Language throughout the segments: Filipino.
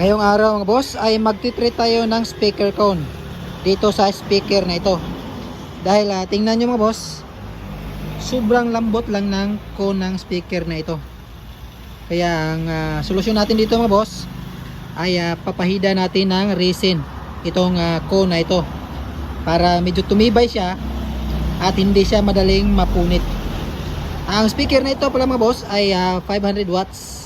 Ngayong araw mga boss ay magtitreat tayo ng speaker cone dito sa speaker na ito. Dahil ah, tingnan nyo mga boss, sobrang lambot lang ng cone ng speaker na ito. Kaya ang ah, solusyon natin dito mga boss ay ah, papahida natin ng resin itong ah, cone na ito para medyo tumibay siya at hindi siya madaling mapunit. Ang speaker na ito pala mga boss ay ah, 500 watts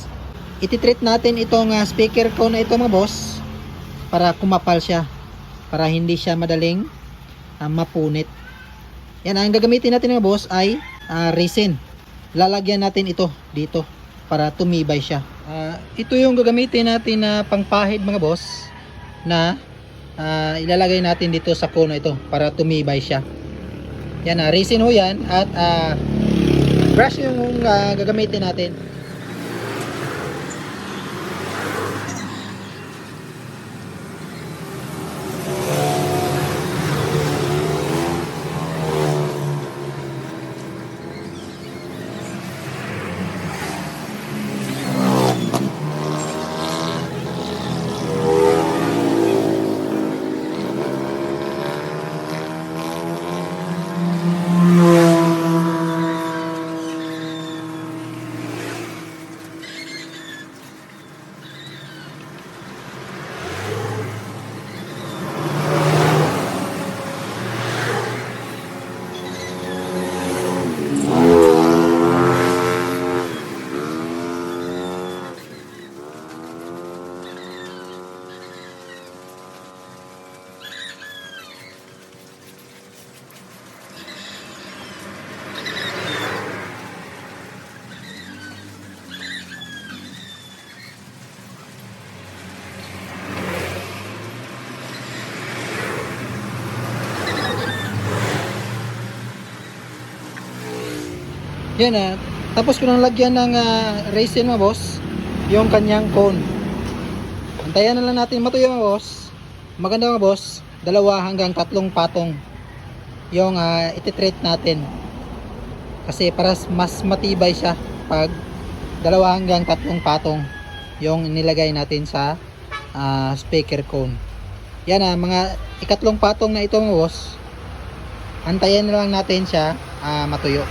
ititreat natin itong ah, speaker ko na ito mga boss para kumapal siya para hindi siya madaling ah, mapunit. Yan ang gagamitin natin mga boss ay ah, resin. Lalagyan natin ito dito para tumibay siya. Ah, ito yung gagamitin natin na pangpahid mga boss na ah, ilalagay natin dito sa kono ito para tumibay siya. Yan ah, resin ho yan at ah, brush yung ah, gagamitin natin Yan ah. Tapos ko nang lagyan ng ah, resin mga boss, yung kanyang cone. Antayan na lang natin matuyo mga boss. Maganda mga boss, dalawa hanggang tatlong patong yung uh, ititreat natin. Kasi para mas matibay siya pag dalawa hanggang tatlong patong yung nilagay natin sa ah, speaker cone. Yan ah, mga ikatlong patong na ito mga boss. Antayan na lang natin siya ah, matuyo.